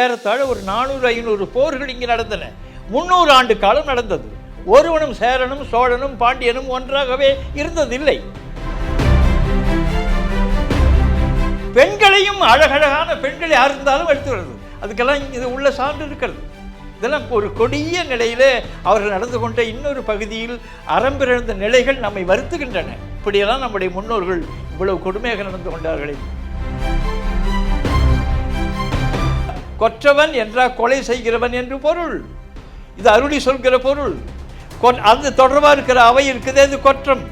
ஏறத்தாழ ஒரு நானூறு ஐநூறு போர்கள் இங்கு நடந்தன. முன்னூறு ஆண்டு காலம் நடந்தது. ஒருவனும் சேரனும் சோழனும் பாண்டியனும் ஒன்றாகவே இருந்ததில்லை. பெண்களையும் அழகழகான பெண்களை அருந்தாலும் எடுத்து வருது. அதுக்கெல்லாம் இது உள்ள சான்று இருக்கிறது. இதெல்லாம் ஒரு கொடிய நிலையில் அவர்கள் நடந்து கொண்ட இன்னொரு பகுதியில் அறம்பிறந்த நிலைகள் நம்மை வருத்துகின்றன. இப்படியெல்லாம் நம்முடைய முன்னோர்கள் இவ்வளவு கொடுமையாக நடந்து கொண்டார்களே. கொற்றவன் என்றால் கொலை செய்கிறவன் என்று பொருள். இது அருளி சொல்கிற பொருள். கொ- அது தொடர்பாக இருக்கிற அவை இருக்குதே அது கொற்றம்.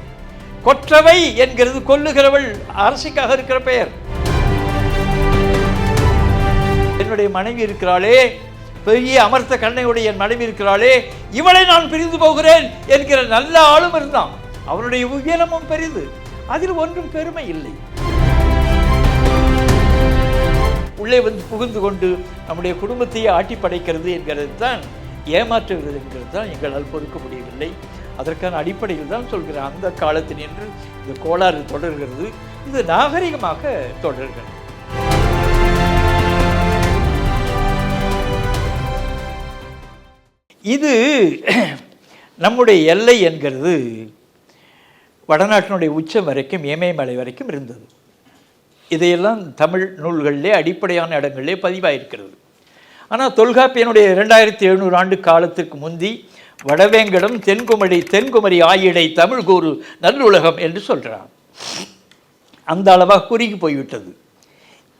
கொற்றவை என்கிறது கொல்லுகிறவள் அரசிக்காக இருக்கிற பெயர். என்னுடைய மனைவி இருக்கிறாளே பெரிய அமர்த்த கண்ணையுடைய என் மனைவி இருக்கிறாளே இவளை நான் பிரிந்து போகிறேன் என்கிற நல்ல ஆளும் இருந்தான். அவருடைய உயரமும் பெரிது. அதில் ஒன்றும் பெருமை இல்லை. உள்ளே வந்து புகுந்து கொண்டு நம்முடைய குடும்பத்தையே ஆட்டி படைக்கிறது என்கிறது தான் ஏமாற்றுகிறது என்கிறது தான் எங்களால் பொறுக்க முடியவில்லை. அதற்கான அடிப்படையில் தான் சொல்கிறேன் அந்த காலத்தினின்று இந்த கோளாறு தொடர்கிறது. இது நாகரிகமாக தொடர்கிறது. இது நம்முடைய எல்லை என்கிறது. வடநாட்டினுடைய உச்சம் வரைக்கும் ஏமயமலை வரைக்கும் இருந்தது. இதையெல்லாம் தமிழ் நூல்களிலே அடிப்படையான இடங்களிலே பதிவாயிருக்கிறது. ஆனால் தொல்காப்பியனுடைய இரண்டாயிரத்தி எழுநூறு ஆண்டு காலத்திற்கு முந்தி வடவேங்கடம் தென்குமரி தென்குமரி ஆயிடை தமிழ் கூறு நல்லுலகம் என்று சொல்கிறான் அந்த அளவாக குறுகி போய்விட்டது.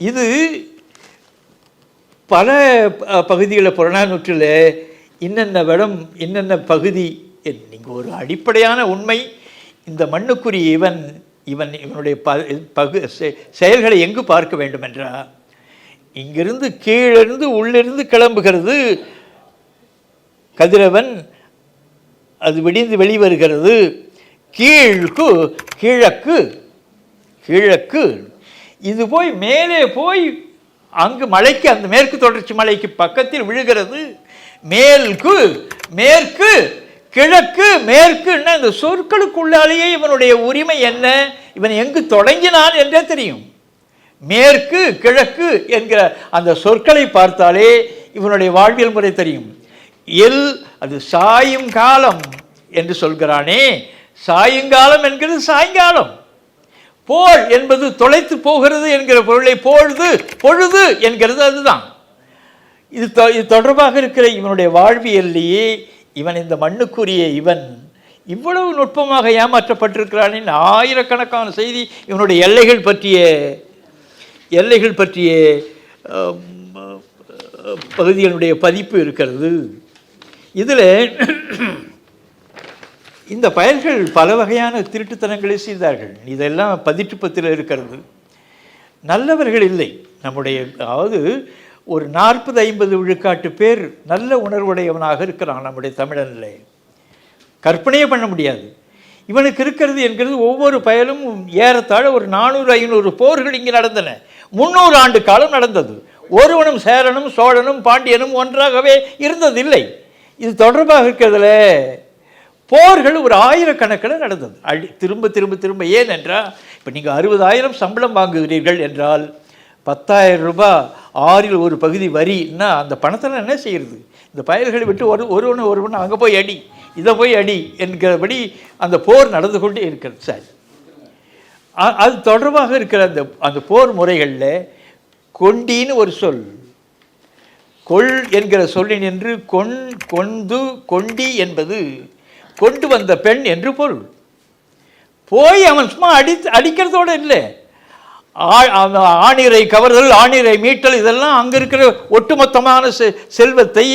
இது பல பகுதிகளில் புறநானூற்றில் இன்னென்ன விடம் இன்னென்ன பகுதி நீங்கள் ஒரு அடிப்படையான உண்மை இந்த மண்ணுக்குரிய இவன் இவன் இவனுடைய ப பகு செ- செயல்களை எங்கு பார்க்க வேண்டும் என்றால் இங்கிருந்து கீழிருந்து உள்ளிருந்து கிளம்புகிறது. கதிரவன் அது விடிந்து வெளிவருகிறது. கீழ்க்கு கிழக்கு கிழக்கு. இது போய் மேலே போய் அங்கு மலைக்கு அந்த மேற்கு தொடர்ச்சி மலைக்கு பக்கத்தில் விழுகிறது. மேல்கு மேற்கு. கிழக்கு மேற்குன்னா இந்த சொற்களுக்குள்ளாலேயே இவனுடைய உரிமை என்ன? இவன் எங்கு தொடங்கினான் என்றே தெரியும். மேற்கு கிழக்கு என்கிற அந்த சொற்களை பார்த்தாலே இவனுடைய வாழ்வியல் முறை தெரியும். எல் அது சாயும் காலம் என்று சொல்கிறானே. சாயுங்காலம் என்கிறது சாயங்காலம். போல் என்பது தொலைத்து போகிறது என்கிற பொருளை பொழுது பொழுது என்கிறது அதுதான். இது தொ- இது தொடர்பாக இருக்கிற இவனுடைய வாழ்வியல்லையே இவன் இந்த மண்ணுக்குரிய இவன் இவ்வளவு நுட்பமாக ஏமாற்றப்பட்டிருக்கிறானின் ஆயிரக்கணக்கான செய்தி இவனுடைய எல்லைகள் பற்றிய எல்லைகள் பற்றிய பகுதிகளுடைய பதிப்பு இருக்கிறது. இதில் இந்த பயல்கள் பல வகையான திருட்டுத்தனங்களை செய்தார்கள். இதெல்லாம் பதிற்றுப்பத்தில் இருக்கிறது. நல்லவர்கள் இல்லை. நம்முடைய அதாவது ஒரு நாற்பது ஐம்பது விழுக்காட்டு பேர் நல்ல உணர்வுடையவனாக இருக்கிறான் நம்முடைய தமிழனில். கற்பனையே பண்ண முடியாது. இவனுக்கு இருக்கிறது என்கிறது ஒவ்வொரு பயலும் ஏறத்தாழ ஒரு நானூறு ஐநூறு போர்கள் இங்கு நடந்தன. முன்னூறு ஆண்டு காலம் நடந்தது. ஒருவனும் சேரனும் சோழனும் பாண்டியனும் ஒன்றாகவே இருந்ததில்லை. இது தொடர்பாக இருக்கிறதுல போர்கள் ஒரு ஆயிரக்கணக்கில் நடந்தது. அடி திரும்ப திரும்ப திரும்ப ஏன் என்றால் இப்போ நீங்கள் அறுபதாயிரம் சம்பளம் வாங்குகிறீர்கள் என்றால் பத்தாயிரம் ரூபாய் ஆறில் ஒரு பகுதி வரின்னா அந்த பணத்தில் என்ன செய்கிறது இந்த பயல்களை விட்டு ஒரு ஒருவன் ஒருவன் அங்கே போய் அடி இதை போய் அடி என்கிறபடி அந்த போர் நடந்து கொண்டே இருக்கிறது. சார். அது தொடர்பாக இருக்கிற அந்த அந்த போர் முறைகளில் கொண்டின்னு ஒரு சொல். கொள் என்கிற சொல்லின் என்று கொண் கொண்டு கொண்டி என்பது கொண்டு வந்த பெண் என்று பொருள். போய் அவன் சும்மா அடி அடிக்கிறதோடு இல்லை. ஆணிரை கவர்தல் ஆணிரை மீட்டல் இதெல்லாம் அங்கே இருக்கிற ஒட்டுமொத்தமான செ- செல்வத்தை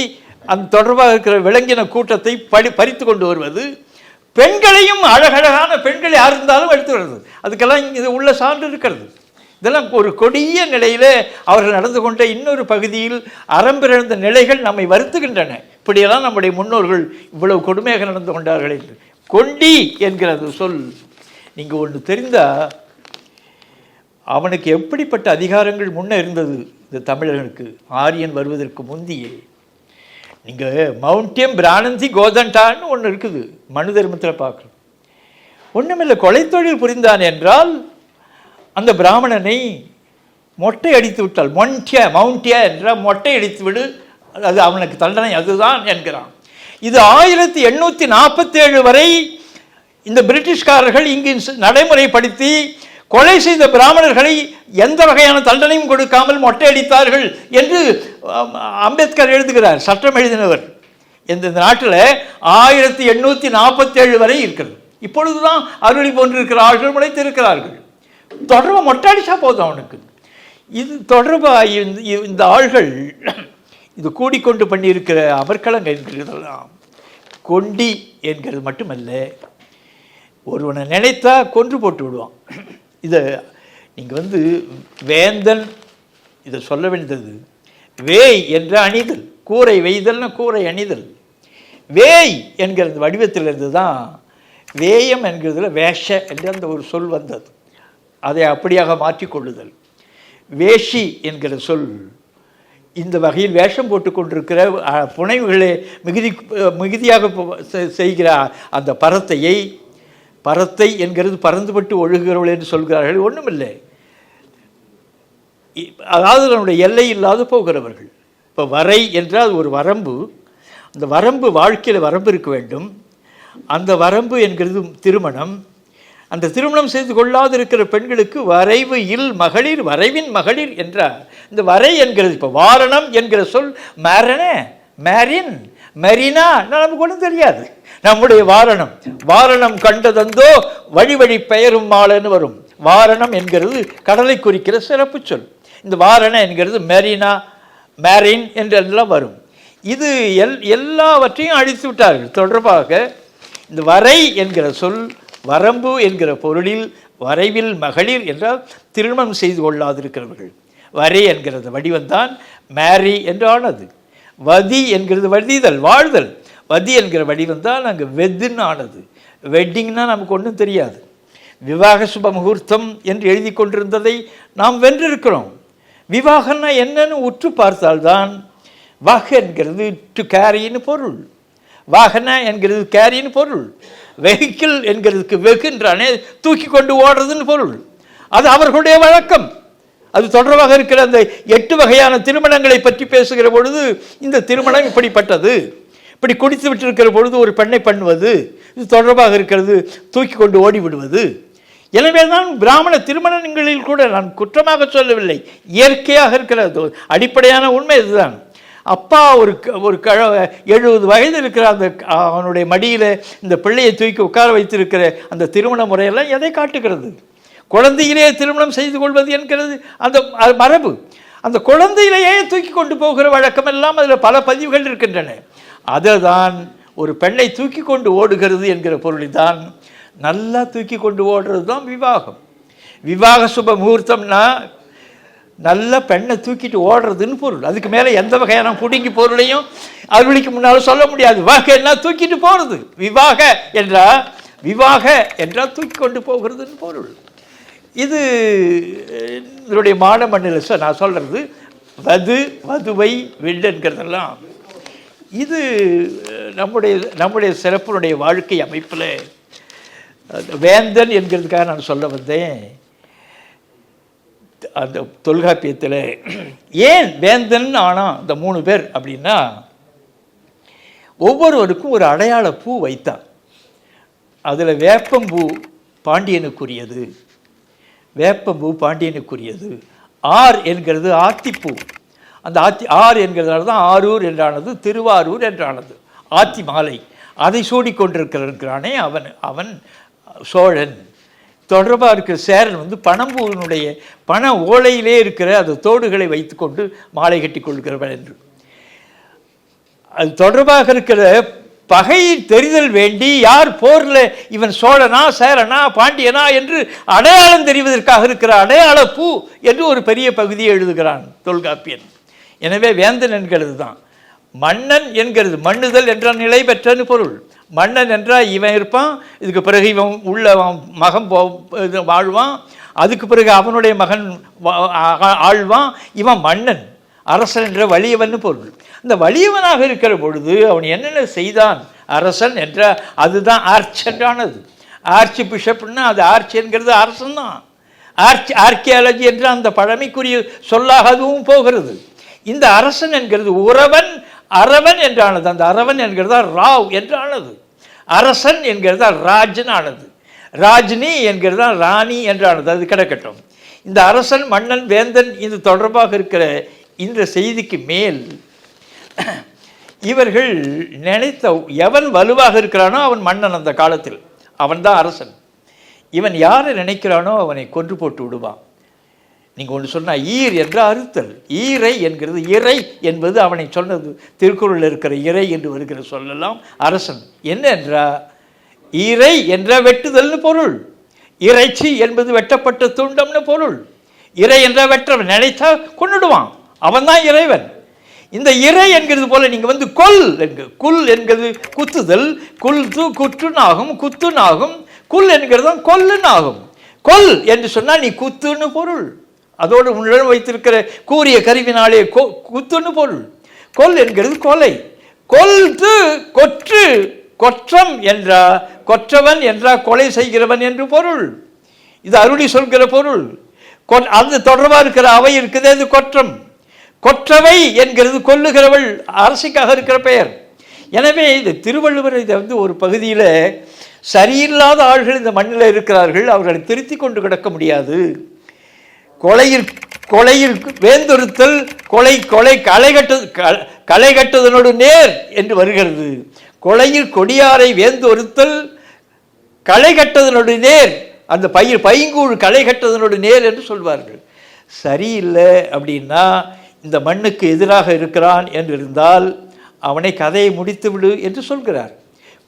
அந்த தொடர்பாக இருக்கிற விளங்கின கூட்டத்தை படி பறித்து கொண்டு வருவது பெண்களையும் அழகழகான பெண்கள் யார் இருந்தாலும் எடுத்து வருது அதுக்கெல்லாம் இது உள்ள சான்று இருக்கிறது. இதெல்லாம் ஒரு கொடிய நிலையில் அவர்கள் நடந்து கொண்ட இன்னொரு பகுதியில் அறம்பிறந்த நிலைகள் நம்மை வருத்துகின்றன. இப்படியெல்லாம் நம்முடைய முன்னோர்கள் இவ்வளவு கொடுமையாக நடந்து கொண்டார்கள் என்று. கொண்டி என்கிறது சொல். நீங்கள் ஒன்று தெரிந்தால் அவனுக்கு எப்படிப்பட்ட அதிகாரங்கள் முன்ன இருந்தது? இந்த தமிழர்களுக்கு ஆரியன் வருவதற்கு முந்தியே. நீங்கள் மவுண்டியம் பிரானந்தி கோதண்டான்னு ஒன்று இருக்குது மனு தர்மத்தில் பார்க்குறோம் ஒன்றுமில்லை கொலை தொழில் புரிந்தான் என்றால் அந்த பிராமணனை மொட்டை அடித்து விட்டால் மொண்டிய மவுண்டிய என்றால் மொட்டை அடித்து விடு அது அவனுக்கு தண்டனை அதுதான் என்கிறான். இது ஆயிரத்தி எண்ணூற்றி நாற்பத்தேழு வரை இந்த பிரிட்டிஷ்காரர்கள் இங்கு நடைமுறைப்படுத்தி கொலை செய்த பிராமணர்களை எந்த வகையான தண்டனையும் கொடுக்காமல் மொட்டையடித்தார்கள் என்று அம்பேத்கர் எழுதுகிறார் சட்டம் எழுதினவர். இந்த இந்த நாட்டில் ஆயிரத்தி எண்ணூற்றி நாற்பத்தேழு வரை இருக்கிறது. இப்பொழுதுதான் அருளி போன்றிருக்கிற ஆள்கள் முளைத்து இருக்கிறார்கள் தொடர்பு மொட்டை போதும் அவனுக்கு. இது தொடர்பாக இந்த இந்த ஆள்கள் இது கூடிக்கொண்டு பண்ணியிருக்கிற அவர்களங்க என்கிறதெல்லாம் கொண்டி என்கிறது மட்டுமல்ல ஒருவனை நினைத்தா கொன்று போட்டு விடுவான். இதை நீங்கள் வந்து வேந்தன் இதை சொல்ல வேண்டியது. வேய் என்ற அணிதல் கூரை வெய்தல்னா கூரை அணிதல். வேய் என்கிற அந்த வடிவத்திலிருந்து தான் வேயம் என்கிறதுல வேஷ என்ற அந்த ஒரு சொல் வந்தது. அதை அப்படியாக மாற்றிக்கொள்ளுதல் வேஷி என்கிற சொல் இந்த வகையில் வேஷம் போட்டுக்கொண்டிருக்கிற புனைவுகளை மிகுதி மிகுதியாக செ- செய்கிற அந்த பரத்தையை பரத்தை என்கிறது பறந்துபட்டு ஒழுகுகிறவள் என்று சொல்கிறார்கள். ஒன்றுமில்லை அதாவது நம்முடைய எல்லை இல்லாது போகிறவர்கள். இப்போ வரை என்றால் ஒரு வரம்பு. அந்த வரம்பு வாழ்க்கையில் வரம்பு இருக்க வேண்டும். அந்த வரம்பு என்கிறது திருமணம். அந்த திருமணம் செய்து கொள்ளாது இருக்கிற பெண்களுக்கு வரைவு இல் மகளிர் வரைவின் மகளிர் என்றார். இந்த வரை என்கிறது இப்போ வாரணம் என்கிற சொல் மேரனே மேரின் மெரினா நமக்கு ஒன்றும் தெரியாது. நம்முடைய வாரணம். வாரணம் கண்டதந்தோ வழி வழி பெயரும் மாலன்னு வரும். வாரணம் என்கிறது கடலை குறிக்கிற சிறப்பு சொல். இந்த வாரணம் என்கிறது மெரினா மேரின் என்றெல்லாம் வரும். இது எல் எல்லாவற்றையும் அழித்து விட்டார்கள். தொடர்பாக இந்த வரை என்கிற சொல் வரம்பு என்கிற பொருளில் வரைவில் மகளிர் என்றால் திருமணம் செய்து கொள்ளாதிருக்கிறவர்கள். வரை என்கிறது வடிவம்தான் மேரி என்று ஆனது வதி என்கிறது வதிதல் வாழ்தல். வதி என்கிற வடிவம்தான் அங்கே வெத்துன்னு ஆனது. வெட்டிங்னா நமக்கு ஒன்றும் தெரியாது. விவாக சுப முகூர்த்தம் என்று எழுதி கொண்டிருந்ததை நாம் வென்றிருக்கிறோம். விவாகம்னா என்னன்னு உற்று பார்த்தால்தான் வாக என்கிறது டு கேரின்னு பொருள். வாகன என்கிறது கேரின்னு பொருள். வெஹிக்கிள் என்கிறதுக்கு வெகுன்றானே தூக்கி கொண்டு ஓடுறதுன்னு பொருள். அது அவர்களுடைய வழக்கம். அது தொடர்பாக இருக்கிற அந்த எட்டு வகையான திருமணங்களை பற்றி பேசுகிற பொழுது இந்த திருமணம் இப்படிப்பட்டது. இப்படி குடித்து விட்டிருக்கிற பொழுது ஒரு பெண்ணை பண்ணுவது இது தொடர்பாக இருக்கிறது தூக்கி கொண்டு ஓடி விடுவது. எனவே தான் பிராமண திருமணங்களில் கூட நான் குற்றமாக சொல்லவில்லை. இயற்கையாக இருக்கிறது. அடிப்படையான உண்மை இதுதான். அப்பா ஒரு க- ஒரு கழ எழுபது வயது இருக்கிற அந்த அவனுடைய மடியில் இந்த பிள்ளையை தூக்கி உட்கார வைத்திருக்கிற அந்த திருமண முறையெல்லாம் எதை காட்டுகிறது? குழந்தையிலேயே திருமணம் செய்து கொள்வது என்கிறது. அந்த அது மரபு. அந்த குழந்தையிலேயே தூக்கி கொண்டு போகிற வழக்கம் எல்லாம் அதில் பல பதிவுகள் இருக்கின்றன. அதுதான் ஒரு பெண்ணை தூக்கி கொண்டு ஓடுகிறது என்கிற பொருளில் தான் நல்லா தூக்கி கொண்டு ஓடுறது தான் விவாகம். விவாக சுப முகூர்த்தம்னா நல்ல பெண்ணை தூக்கிட்டு ஓடுறதுன்னு பொருள். அதுக்கு மேலே எந்த வகையான பிடுங்கி பொருளையும் அருளிக்கு முன்னால் சொல்ல முடியாது. வாகன்னா தூக்கிட்டு போகிறது விவாக என்றால் விவாக என்றால் தூக்கி கொண்டு போகிறதுன்னு பொருள். இது இதனுடைய மான மண்ணில் நான் சொல்கிறது வது வதுவை வில்லுங்கிறதெல்லாம் இது நம்முடைய நம்முடைய சிறப்பினுடைய வாழ்க்கை அமைப்பில் வேந்தன் என்கிறதுக்காக நான் சொல்ல வந்தேன். அந்த தொல்காப்பியத்தில் ஏன் வேந்தன் ஆனால் இந்த மூணு பேர் அப்படின்னா ஒவ்வொருவருக்கும் ஒரு அடையாள பூ வைத்தான். அதில் வேப்பம்பூ பாண்டியனுக்குரியது. வேப்பம்பூ பாண்டியனுக்குரியது. ஆர் என்கிறது ஆத்திப்பூ. அந்த ஆத்தி ஆர் என்கிறதால தான் ஆரூர் என்றானது திருவாரூர் என்றானது. ஆத்தி மாலை. அதை சூடிக்கொண்டிருக்கிறானே அவன் அவன் சோழன். தொடர்பாக இருக்கிற சேரன் வந்து பணம்பூவினுடைய பண ஓலையிலே இருக்கிற அந்த தோடுகளை வைத்துக்கொண்டு மாலை கட்டி கொள்கிறவன் என்று. அது தொடர்பாக இருக்கிற பகை தெரிதல் வேண்டி யார் போரில் இவன் சோழனா சேரனா பாண்டியனா என்று அடையாளம் தெரிவதற்காக இருக்கிற அடையாள பூ என்று ஒரு பெரிய பகுதியை எழுதுகிறான் தொல்காப்பியன். எனவே வேந்தன் என்கிறது தான். மன்னன் என்கிறது மண்ணுதல் என்றால் நிலை பெற்றன்னு பொருள். மன்னன் என்றால் இவன் இருப்பான் இதுக்கு பிறகு இவன் உள்ள மகன் போ இது வாழ்வான் அதுக்கு பிறகு அவனுடைய மகன் ஆழ்வான் இவன் மன்னன் அரசன் என்ற வலியவன் பொருள். இந்த வலியவனாக இருக்கிற பொழுது அவன் என்னென்ன செய்தான்? அரசன் என்ற அதுதான் ஆர்ச் என்றானது. ஆர்ச்சி பிஷப்னா அது ஆர்ச் என்கிறது அரசன் தான் ஆர்ச்சி ஆர்கியாலஜி என்ற அந்த பழமைக்குரிய சொல்லாக அதுவும் போகிறது. இந்த அரசன் என்கிறது உறவன் அரவன் என்றானது. அந்த அரவன் என்கிறதா ராவ் என்றானது. அரசன் என்கிறதா ராஜன் ஆனது ராஜினி என்கிறதா ராணி என்றானது. அது கிடக்கட்டும். இந்த அரசன் மன்னன் வேந்தன் இது தொடர்பாக இருக்கிற இந்த செய்திக்கு மேல் இவர்கள் நினைத்த எவன் வலுவாக இருக்கிறானோ அவன் மன்னன் அந்த காலத்தில். அவன்தான் அரசன். இவன் யாரை நினைக்கிறானோ அவனை கொன்று போட்டு விடுவான். நீங்கள் ஒன்று சொன்னால் ஈர் என்ற அறுத்தல். ஈரை என்கிறது இறை என்பது அவனை சொன்னது. திருக்குறளில் இருக்கிற இறை என்று வருகிற சொல்லலாம் அரசன். என்ன என்றா ஈரை என்ற வெட்டுதல்னு பொருள். இறைச்சி என்பது வெட்டப்பட்ட துண்டம்னு பொருள். இறை என்ற வெற்றவன் நினைத்தா கொண்டுடுவான் அவன்தான் இறைவன். இந்த இறை என்கிறது போல நீங்கள் வந்து கொல் என்க குல் என்கிறது குத்துதல். குல் து குற்றுனாகும் குத்துனாகும். குல் என்கிறது தான் கொல்லுன்னு ஆகும் கொல் என்று சொன்னால் நீ குத்துன்னு பொருள். அதோடு உன்னிடம் வைத்திருக்கிற கூறிய கருவினாலே கொ குத்துன்னு பொருள் கொல் என்கிறது கொலை. கொல்து கொற்று கொற்றம் என்றா கொற்றவன் என்றா கொலை செய்கிறவன் என்று பொருள். இது அருளி சொல்கிற பொருள். கொ- அந்த தொடர்பாக இருக்கிற அவை இருக்குது அது கொற்றம். கொற்றவை என்கிறது கொல்லுகிறவள் அரசிக்காக இருக்கிற பெயர். எனவே இது திருவள்ளுவர் இதை வந்து ஒரு பகுதியில் சரியில்லாத ஆள்கள் இந்த மண்ணில் இருக்கிறார்கள் அவர்களை திருத்தி கொண்டு கிடக்க முடியாது. கொலையில் கொலையில் வேந்தொருத்தல் கொலை கொலை களை கட்டு களை கட்டுதனோடு நேர் என்று வருகிறது. கொலையில் கொடியாரை வேந்தொருத்தல் களை கட்டதனோடு நேர். அந்த பயிர் பைங்கூழ் களை கட்டதனோடு நேர் என்று சொல்வார்கள். சரியில்லை அப்படின்னா இந்த மண்ணுக்கு எதிராக இருக்கிறான் என்று இருந்தால் அவனை கதையை முடித்து விடு என்று சொல்கிறார்.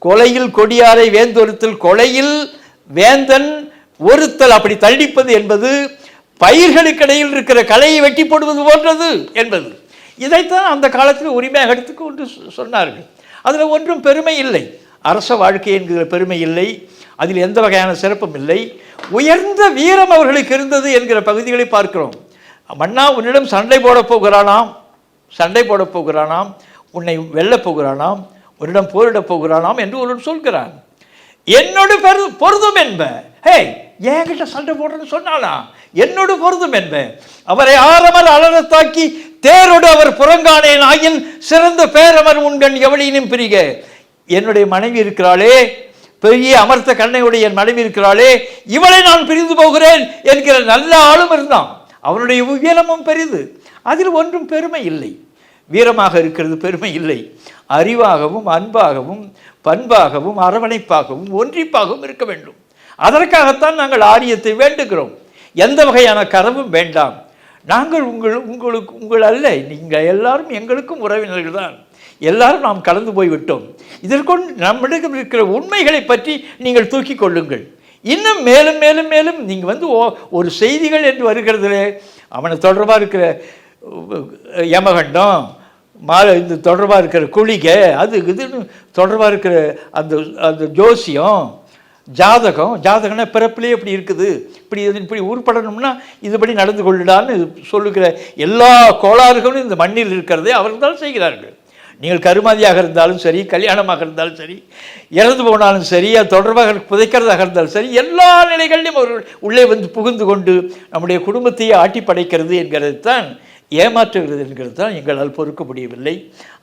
கொலையில் கொடியாரை வேந்தொருத்தல் கொலையில் வேந்தன் ஒருத்தல் அப்படி தள்ளிப்பது என்பது பயிர்களுக்கிடையில் இருக்கிற கலையை வெட்டி போடுவது போன்றது என்பது. இதைத்தான் அந்த காலத்தில் உரிமையாக எடுத்துக்கொண்டு சொன்னார்கள். அதில் ஒன்றும் பெருமை இல்லை. அரச வாழ்க்கை என்கிற பெருமை இல்லை. அதில் எந்த வகையான சிறப்பும் இல்லை. உயர்ந்த வீரம் அவர்களுக்கு இருந்தது என்கிற பகுதிகளை பார்க்கிறோம். மன்னா உன்னிடம் சண்டை போடப் போகிறானாம். சண்டை போடப் போகிறானாம். உன்னை வெல்லப் போகிறானாம். உன்னிடம் போரிடப் போகிறானாம் என்று ஒருவன் சொல்கிறான். என்னோடு பெரு பொருதும் என்ப. ஹே என்கிட்ட சண்டை போடுறேன்னு சொன்னானா? என்னோடு பொருதும் என்பேன். அவரை ஆரமர் அலரத்தாக்கி தேரோடு அவர் புறங்கானேன். ஆயின் சிறந்த பேரமர் உண்கண் எவளினும் பிரிக. என்னுடைய மனைவி இருக்கிறாளே பெரிய அமர்த்த கண்ணையுடைய என் மனைவி இருக்கிறாளே இவளை நான் பிரிந்து போகிறேன் என்கிற நல்ல ஆளும் இருந்தான். அவனுடைய உயரமும் பெரிது. அதில் ஒன்றும் பெருமை இல்லை. வீரமாக இருக்கிறது பெருமை இல்லை. அறிவாகவும் அன்பாகவும் பண்பாகவும் அரவணைப்பாகவும் ஒன்றிப்பாகவும் இருக்க வேண்டும். அதற்காகத்தான் நாங்கள் ஆரியத்தை வேண்டுகிறோம். எந்த வகையான கதவும் வேண்டாம். நாங்கள் உங்கள் உங்களுக்கு உங்கள் அல்ல. நீங்கள் எல்லாரும் எங்களுக்கும் உறவினர்கள் தான். எல்லாரும் நாம் கலந்து போய்விட்டோம். இதற்கொண்டு நம்மிடம் இருக்கிற உண்மைகளை பற்றி நீங்கள் தூக்கி கொள்ளுங்கள். இன்னும் மேலும் மேலும் மேலும் நீங்கள் வந்து ஓ- ஒரு செய்திகள் என்று வருகிறதுல அவனை தொடர்பாக இருக்கிற யமகண்டம் மாலை இந்த தொடர்பாக இருக்கிற குளிகை அது இதுன்னு தொடர்பாக இருக்கிற அந்த அந்த ஜோசியம் ஜாதகம் ஜாதகம்னா பிறப்புலேயே இப்படி இருக்குது? இப்படி இது இப்படி உருப்படணும்னா இதுபடி நடந்து கொள்ளிடான்னு சொல்லுகிற எல்லா கோளாறுகளும் இந்த மண்ணில் இருக்கிறதே அவர்கள் தான் செய்கிறார்கள். நீங்கள் கருமாதியாக இருந்தாலும் சரி கல்யாணமாக இருந்தாலும் சரி இறந்து போனாலும் சரி அது தொடர்பாக புதைக்கிறதாக இருந்தாலும் சரி எல்லா நிலைகளிலும் அவர்கள் உள்ளே வந்து புகுந்து கொண்டு நம்முடைய குடும்பத்தையே ஆட்டி படைக்கிறது என்கிறது தான் ஏமாற்றுகிறது என்கிறது தான் எங்களால் பொறுக்க முடியவில்லை.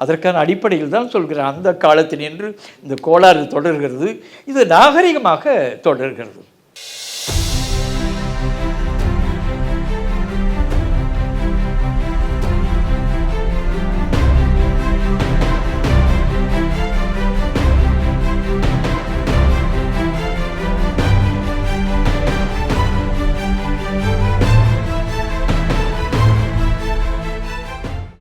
அதற்கான அடிப்படையில் தான் சொல்கிறேன். அந்த காலத்தினின்று இந்த கோளாறு தொடர்கிறது. இது நாகரிகமாக தொடர்கிறது.